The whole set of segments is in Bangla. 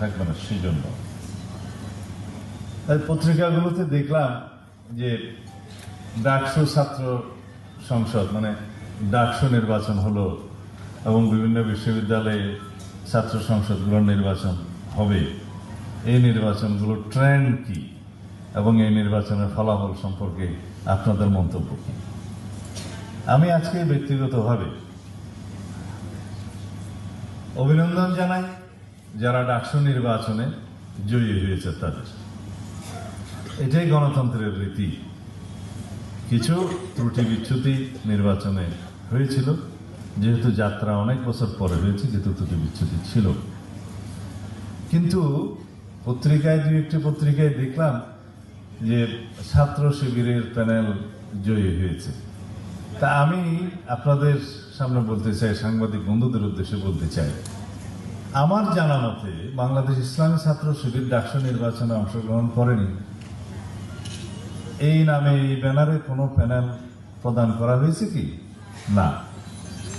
থাকবে না সেই জন্য। তাই পত্রিকাগুলোতে দেখলাম যে ডাকসু ছাত্র সংসদ মানে ডাকসু নির্বাচন হলো এবং বিভিন্ন বিশ্ববিদ্যালয়ে ছাত্র সংসদগুলোর নির্বাচন হবে। এই নির্বাচনগুলোর ট্রেন্ড কি এবং এই নির্বাচনের ফলাফল সম্পর্কে আপনাদের মন্তব্য কি? আমি আজকে ব্যক্তিগতভাবে অভিনন্দন জানাই। যারা ডাকসু নির্বাচনে জয়ী হয়েছে তাদের। এটাই গণতন্ত্রের রীতি। কিছু ত্রুটি বিচ্ছুতি নির্বাচনে হয়েছিল, যেহেতু যাত্রা অনেক বছর পরে হয়েছে, যেহেতু ত্রুটি বিচ্ছুতি ছিল। কিন্তু পত্রিকায় দুই একটি পত্রিকায় দেখলাম যে ছাত্র শিবিরের প্যানেল জয়ী হয়েছে। তা আমি আপনাদের সামনে বলতে চাই, সাংবাদিক বন্ধুদের উদ্দেশ্যে বলতে চাই। আমার জানা মতে, বাংলাদেশ ইসলামী ছাত্র শিবির ডাকসু নির্বাচনে অংশগ্রহণ করেনি। এই নামে এই ব্যানারে কোনো প্যানেল প্রদান করা হয়েছে কি? না।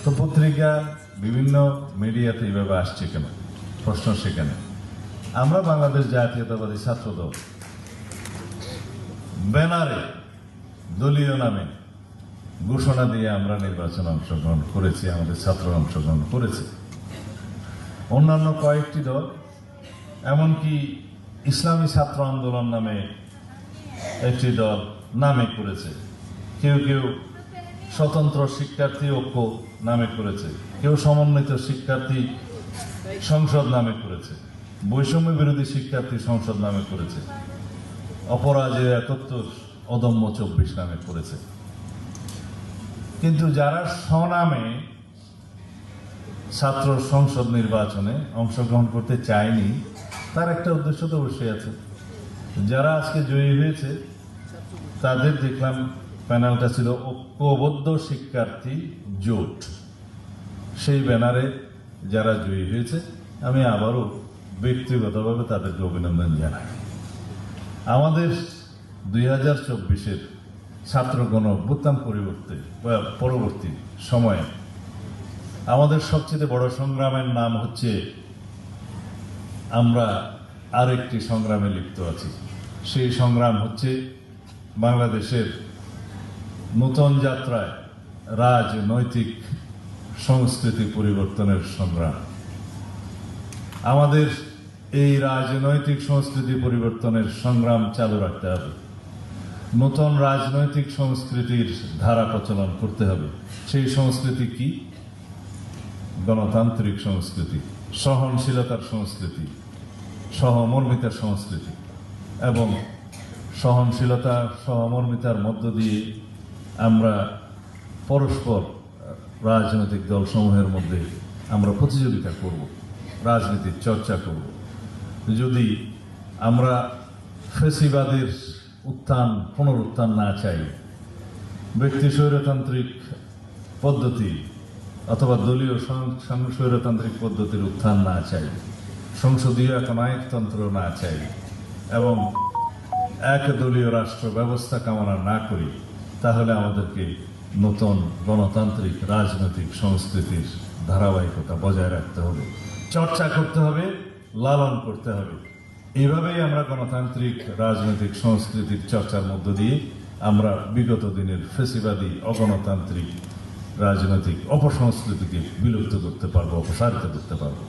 তো পত্রিকা বিভিন্ন মিডিয়াতে এইভাবে আসছে কেন? প্রশ্ন সেখানে। আমরা বাংলাদেশ জাতীয়তাবাদী ছাত্র দল ব্যানারে, দলীয় নামে ঘোষণা দিয়ে আমরা নির্বাচনে অংশগ্রহণ করেছি, আমাদের ছাত্র অংশগ্রহণ করেছে। অন্যান্য কয়েকটি দল, এমনকি ইসলামী ছাত্র আন্দোলন নামে একটি দল নামে করেছে। কেউ কেউ স্বতন্ত্র শিক্ষার্থী ঐক্য নামে করেছে। কেউ সমন্বিত শিক্ষার্থী সংসদ নামে করেছে। বৈষম্য বিরোধী শিক্ষার্থী সংসদ নামে করেছে। অপরাজেয় একাত্তর অদম্য চব্বিশ নামে করেছে। কিন্তু যারা স্বনামে ছাত্র সংসদ নির্বাচনে অংশগ্রহণ করতে চায়নি, তার একটা উদ্দেশ্য তো অবশ্যই আছে। যারা আজকে জয়ী হয়েছে, তাদের দেখলাম প্যানেলটা ছিল ঐক্যবদ্ধ শিক্ষার্থী জোট। সেই ব্যানারে যারা জয়ী হয়েছে, আমি আবারও ব্যক্তিগতভাবে তাদেরকে অভিনন্দন জানাই। আমাদের দুই হাজার চব্বিশের ছাত্র গণ অভ্যুত্থান পরিবর্তে পরবর্তী সময়ে আমাদের সবচেয়ে বড় সংগ্রামের নাম হচ্ছে আমরা আরেকটি সংগ্রামে লিপ্ত আছি। সেই সংগ্রাম হচ্ছে বাংলাদেশের নূতন যাত্রায় রাজনৈতিক সংস্কৃতি পরিবর্তনের সংগ্রাম। আমাদের এই রাজনৈতিক সংস্কৃতি পরিবর্তনের সংগ্রাম চালু রাখতে হবে। নতুন রাজনৈতিক সংস্কৃতির ধারা প্রচলন করতে হবে। সেই সংস্কৃতি কি? গণতান্ত্রিক সংস্কৃতি, সহনশীলতার সংস্কৃতি, সহমর্মিতার সংস্কৃতি এবং সহনশীলতা, সহমর্মিতার মধ্য দিয়ে আমরা পরস্পর রাজনৈতিক দলসমূহের মধ্যে আমরা প্রতিযোগিতা করব, রাজনীতির চর্চা করব। যদি আমরা ফেসিবাদের উত্থান, পুনরুত্থান না চাই ব্যক্তি স্বৈরতান্ত্রিক পদ্ধতি অথবা দলীয় স্বৈরতান্ত্রিক পদ্ধতির উত্থান না চাই, সংসদীয় একনায়কতন্ত্র না চাই, এবং এক দলীয় রাষ্ট্র ব্যবস্থা কামনা না করি, তাহলে আমাদেরকে নতুন গণতান্ত্রিক, রাজনৈতিক সংস্কৃতির ধারাবাহিকতা বজায় রাখতে হবে। চর্চা করতে হবে, লালন করতে হবে। এইভাবেই আমরা গণতান্ত্রিক, রাজনৈতিক সংস্কৃতির চর্চার মধ্য দিয়ে আমরা বিগত দিনের ফেসিবাদী, অগণতান্ত্রিক রাজনৈতিক অপসংস্কৃতিকে বিলুপ্ত করতে পারব অপসারিত করতে পারব।